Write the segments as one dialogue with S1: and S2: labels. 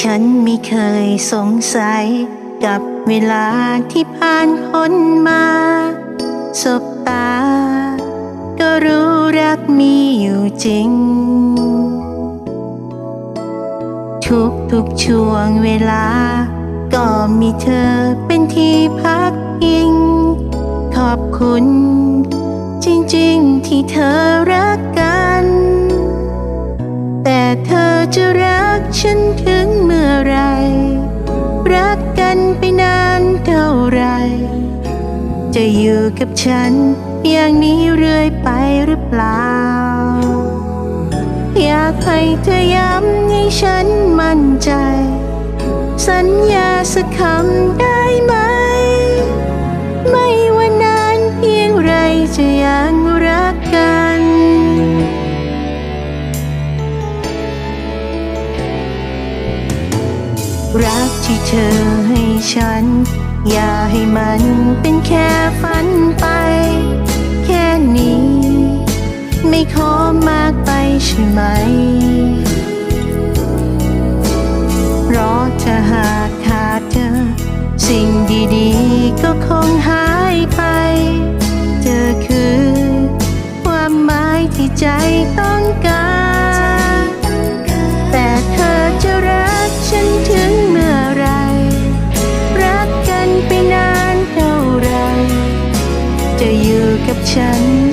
S1: ฉันไม่เคยสงสัยกับเวลาที่ผ่านพ้นมา สบตา ก็รู้รักมีอยู่จริง ทุกทุกช่วงเวลา ก็มีเธอเป็นที่พักพิง ขอบคุณ จริงๆที่เธอรักกัน แต่เธอจะรักฉันถึง เมื่อไร รักกันไปนานเท่าไร จะอยู่กับฉัน อย่างนี้เรื่อยไปหรือเปล่า อยากให้เธอย้ำให้ฉันมั่นใจ สัญญาสักคำได้ไหม ไม่ว่านานเพียงไรจะยัง รักที่เธอให้ฉัน อย่าให้มันเป็นแค่ฝันไป แค่นี้ ไม่ขอมากไปใช่ไหม เพราะถ้าหากขาดเธอ สิ่งดีๆ ก็คงหายไป เธอคือ ความหมายที่ใจต้องการ ฉัน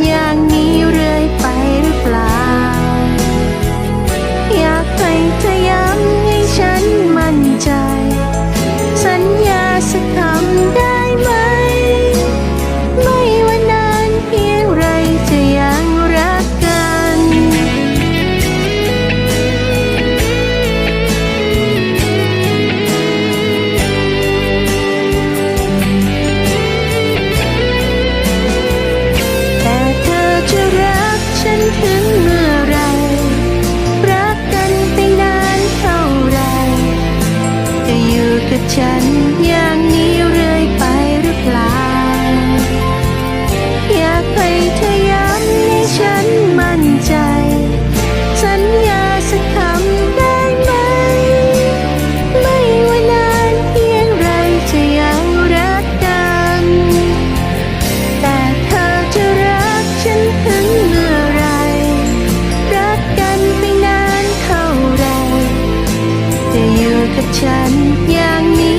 S1: ฉันอย่างนี้